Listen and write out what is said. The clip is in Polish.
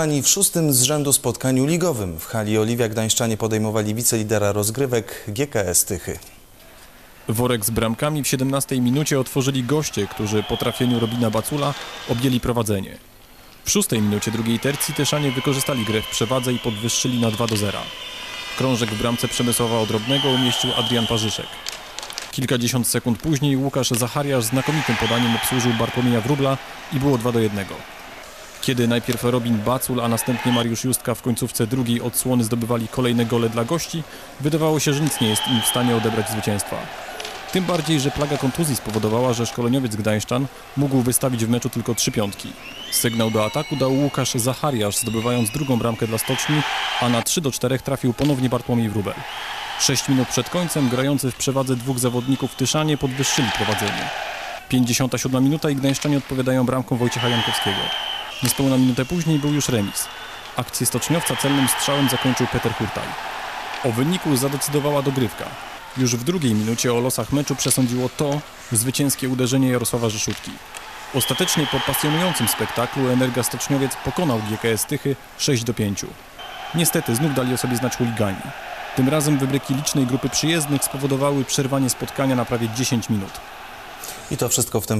Ani w szóstym z rzędu spotkaniu ligowym w hali Oliwia Gdańszczanie podejmowali wicelidera rozgrywek GKS Tychy. Worek z bramkami w 17 minucie otworzyli goście, którzy po trafieniu Robina Bacula objęli prowadzenie. W szóstej minucie drugiej tercji Tyszanie wykorzystali grę w przewadze i podwyższyli na 2 do 0. Krążek w bramce Przemysława Odrobnego umieścił Adrian Parzyszek. Kilkadziesiąt sekund później Łukasz Zachariasz znakomitym podaniem obsłużył Bartłomieja Wróbla i było 2 do 1. Kiedy najpierw Robin Bacul, a następnie Mariusz Justka w końcówce drugiej odsłony zdobywali kolejne gole dla gości, wydawało się, że nic nie jest im w stanie odebrać zwycięstwa. Tym bardziej, że plaga kontuzji spowodowała, że szkoleniowiec Gdańszczan mógł wystawić w meczu tylko trzy piątki. Sygnał do ataku dał Łukasz Zachariasz, zdobywając drugą bramkę dla stoczni, a na 3 do 4 trafił ponownie Bartłomiej Wróbel. Sześć minut przed końcem grający w przewadze dwóch zawodników Tyszanie podwyższyli prowadzenie. 57 minuta i Gdańszczanie odpowiadają bramką Wojciecha Jankowskiego. Niespełna minutę później był już remis. Akcję stoczniowca celnym strzałem zakończył Peter Hurtaj. O wyniku zadecydowała dogrywka. Już w drugiej minucie o losach meczu przesądziło to zwycięskie uderzenie Jarosława Rzeszutki. Ostatecznie po pasjonującym spektaklu Energa Stoczniowiec pokonał GKS Tychy 6 do 5. Niestety znów dali o sobie znać chuligani. Tym razem wybryki licznej grupy przyjezdnych spowodowały przerwanie spotkania na prawie 10 minut. I to wszystko w tym